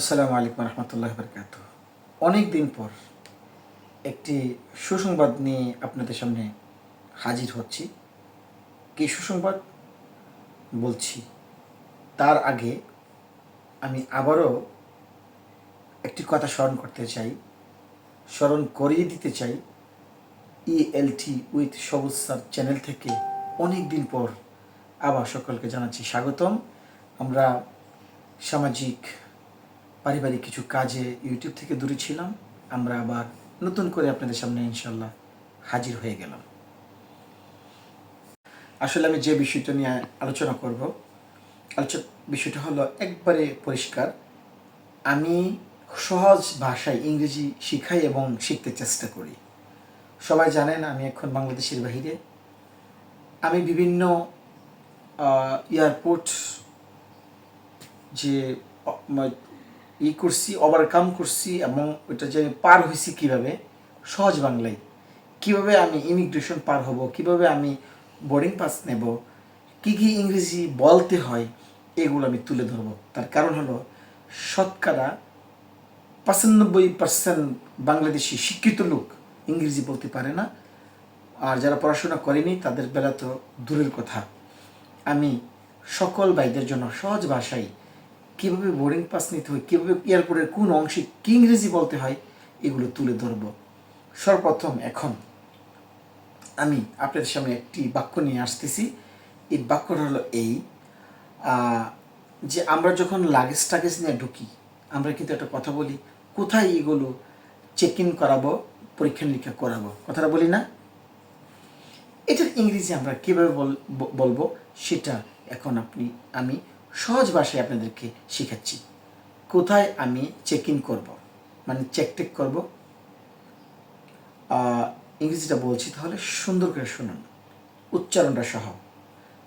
আসসালামু আলাইকুম রহমতুল্লাহ বরকাত অনেক দিন পর একটি সুসংবাদ নিয়ে আপনাদের সামনে হাজির হচ্ছি। কি সুসংবাদ? বলছি, তার আগে আমি আবারও একটি কথা স্মরণ করতে চাই, স্মরণ করিয়ে দিতে চাই ELT with Sabuj sir channel থেকে। অনেক দিন পর আবার সকলকে জানাচ্ছি স্বাগতম। আমরা সামাজিক পারিবারিক কিছু কাজে ইউটিউব থেকে দূরে ছিলাম। আমরা আবার নতুন করে আপনাদের সামনে ইনশাল্লাহ হাজির হয়ে গেলাম। আসলে আমি যে বিষয়টা নিয়ে আলোচনা করব, আলোচনা বিষয়টা হলো একবারে পরিষ্কার। আমি সহজ ভাষায় ইংরেজি শিখাই এবং শিখতে চেষ্টা করি। সবাই জানেন আমি এখন বাংলাদেশের বাহিরে আমি বিভিন্ন এয়ারপোর্ট যে ই করছি ওভারকাম করছি এবং ওইটা যে আমি পার হয়েছি কীভাবে, সহজ বাংলায়। কীভাবে আমি ইমিগ্রেশন পার হব, কীভাবে আমি বোর্ডিং পাস নেব, কি কি ইংরেজি বলতে হয়, এগুলো আমি তুলে ধরবো। তার কারণ হলো, শতকরা পঁচানব্বই পার্সেন্ট বাংলাদেশি শিক্ষিত লোক ইংরেজি বলতে পারে না, আর যারা পড়াশোনা করেনি তাদের বেলা তো দূরের কথা। আমি সকল ভাইদের জন্য সহজ ভাষায় কীভাবে বোর্ডিং পাস নিতে হয়, কীভাবে এয়ারপোর্টের কোন অংশে কী ইংরেজি বলতে হয়, এগুলো তুলে ধরব। সর্বপ্রথম এখন আমি আপনাদের সামনে একটি বাক্য নিয়ে আসতেছি। এই বাক্যটা হলো এই যে আমরা যখন লাগেজ টাগেজ নিয়ে ঢুকি, আমরা কিন্তু একটা কথা বলি, কোথায় এগুলো চেক ইন করাবো পরীক্ষা নিরীক্ষা করাবো? কথাটা বলি না। এটার ইংরেজি আমরা কীভাবে বল- বলব, সেটা এখন আপনি, আমি সহজ ভাষায় আপনাদেরকে শেখাচ্ছি। কোথায় আমি চেক ইন করব? মানে চেক টেক করব ইংরেজিটা বলছি তাহলে সুন্দর করে শুনুন। উচ্চারণটা সহ।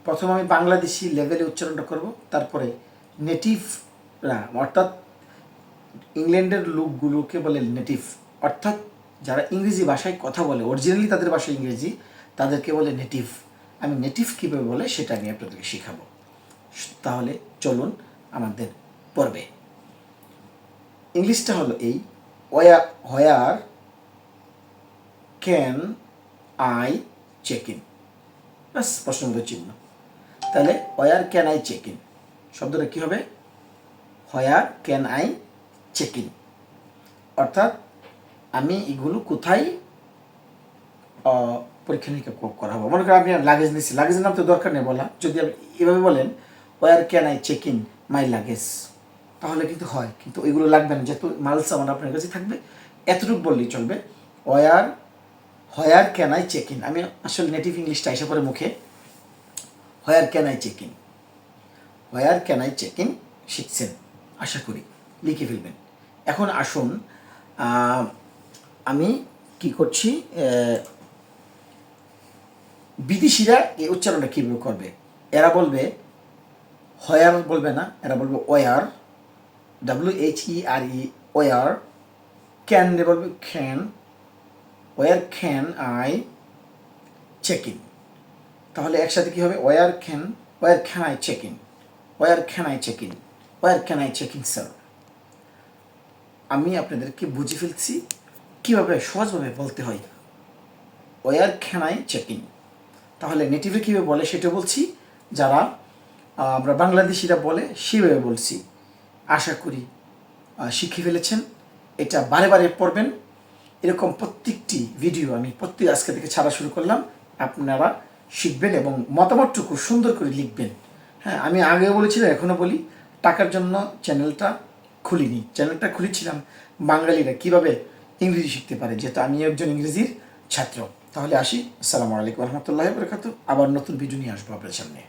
প্রথম আমি বাংলাদেশি লেভেলে উচ্চারণটা করব, তারপরে নেটিভরা অর্থাৎ ইংল্যান্ডের লোকগুলোকে বলে নেটিভ অর্থাৎ যারা ইংরেজি ভাষায় কথা বলে অরিজিনালি তাদের ভাষা ইংরেজি, তাদেরকে বলে নেটিভ আমি নেটিভ কীভাবে বলে সেটা আমি আপনাদেরকে শেখাবো। তাহলে চলুন আমাদের পর্বে। ইংলিশটা হলো এই, ওয়া, where can I check in? ব্যাস, প্রশ্নবোধক চিহ্ন। তাহলে where can I check in? শব্দটা কী হবে? Where can I check in? অর্থাৎ, আমি এগুলো কোথায় পরীক্ষা নিরীক্ষা ক- করা হবে মনে করেন আপনি লাগেজ নিচ্ছি লাগেজের নাম তো দরকার নেই বলা। যদি আপনি এভাবে বলেন where can I check in my luggage তাহলে কিন্তু হয়, কিন্তু ওইগুলো লাগবে না। যেহেতু মাল সামান আপনার কাছে থাকবে, এতটুকু বললেই চলবে। Where where can I check in আমি আসলে নেটিভ ইংলিশটা এসে পরে মুখে। Where can I check in where can I check in শিখছেন, আশা করি। লিখে ফেলবেন। এখন আসুন আমি কি করছি? বিদেশিরা এই উচ্চারণটা কীভাবে করবে? এরা বলবে হয়ার বলবে না, এরা বলবে where W H E R E where, can বলবে can, where can I check in. তাহলে একসাথে কী হবে? Where can where can I check in, where can I check in, where can I check in, sir. আমি আপনাদেরকে বুঝে ফেলছি কীভাবে সহজভাবে বলতে হয়, where can I check in. তাহলে নেটিভে কীভাবে বলে সেটা বলছি, যারা আমরা বাংলাদেশিরা বলে সেভাবে বলছি। আশা করি শিখে ফেলেছেন। এটা বারে বারে পড়বেন। এরকম প্রত্যেকটি ভিডিও আমি প্রত্যেক আজকে থেকে ছাড়া শুরু করলাম। আপনারা শিখবেন এবং মতামতটুকু সুন্দর করে লিখবেন। হ্যাঁ আমি আগেও বলেছিলাম, এখনও বলি, টাকার জন্য চ্যানেলটা খুলিনি। চ্যানেলটা খুলেছিলাম বাঙালিরা কীভাবে ইংরেজি শিখতে পারে, যেহেতু আমি একজন ইংরেজির ছাত্র। তাহলে আসি। আসসালামু আলাইকুম রহমতুল্লাহ বরকাত আবার নতুন ভিডিও নিয়ে আসব আপনার সামনে।